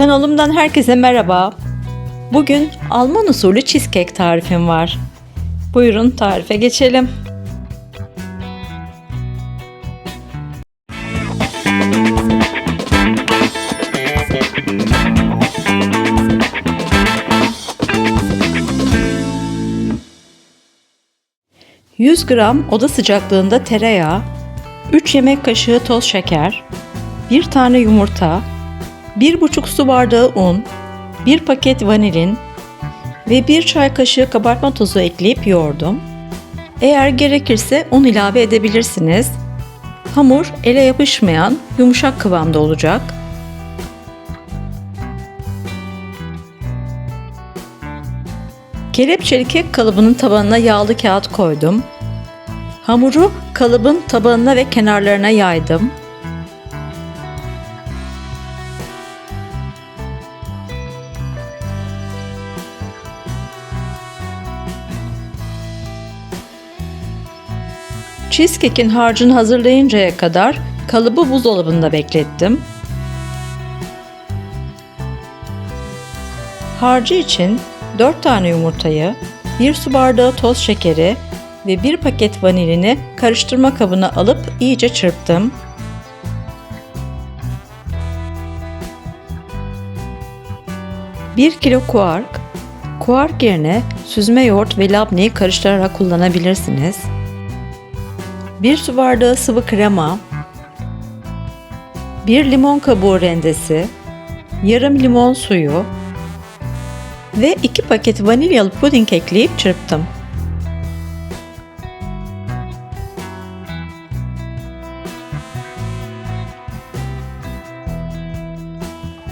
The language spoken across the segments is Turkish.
Kanalımdan herkese merhaba. Bugün Alman usulü cheesecake tarifim var. Buyurun tarife geçelim. ...100 gram oda sıcaklığında tereyağı, 3 yemek kaşığı toz şeker, 1 tane yumurta, 1,5 su bardağı un, 1 paket vanilin ve 1 çay kaşığı kabartma tozu ekleyip yoğurdum. Eğer gerekirse un ilave edebilirsiniz. Hamur ele yapışmayan yumuşak kıvamda olacak. Kelepçeli kek kalıbının tabanına yağlı kağıt koydum. Hamuru kalıbın tabanına ve kenarlarına yaydım. Cheesecake'in harcını hazırlayıncaya kadar kalıbı buzdolabında beklettim. Harcı için 4 tane yumurtayı, 1 su bardağı toz şekeri ve 1 paket vanilini karıştırma kabına alıp iyice çırptım. Bir kilo kuark, kuark yerine süzme yoğurt ve labneyi karıştırarak kullanabilirsiniz. 1 su bardağı sıvı krema, 1 limon kabuğu rendesi, yarım limon suyu ve 2 paket vanilyalı puding ekleyip çırptım.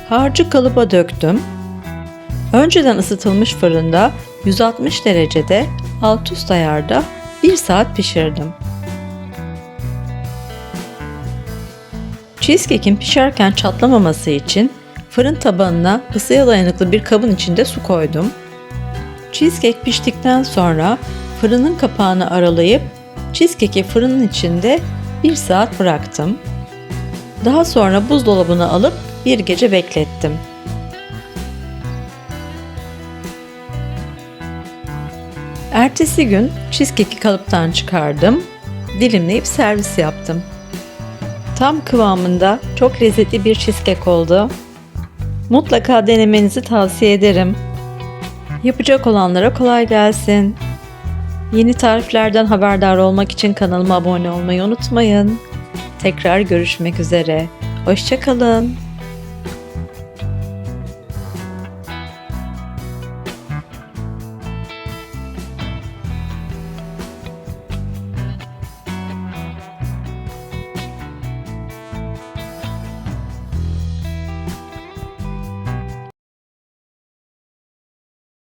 Harcı kalıba döktüm. Önceden ısıtılmış fırında 160 derecede alt üst ayarda 1 saat pişirdim. Cheesecake'in pişerken çatlamaması için fırın tabanına ısıya dayanıklı bir kabın içinde su koydum. Cheesecake piştikten sonra fırının kapağını aralayıp cheesecake'i fırının içinde 1 saat bıraktım. Daha sonra buzdolabına alıp bir gece beklettim. Ertesi gün cheesecake'i kalıptan çıkardım, dilimleyip servis yaptım. Tam kıvamında çok lezzetli bir cheesecake oldu. Mutlaka denemenizi tavsiye ederim. Yapacak olanlara kolay gelsin. Yeni tariflerden haberdar olmak için kanalıma abone olmayı unutmayın. Tekrar görüşmek üzere. Hoşçakalın.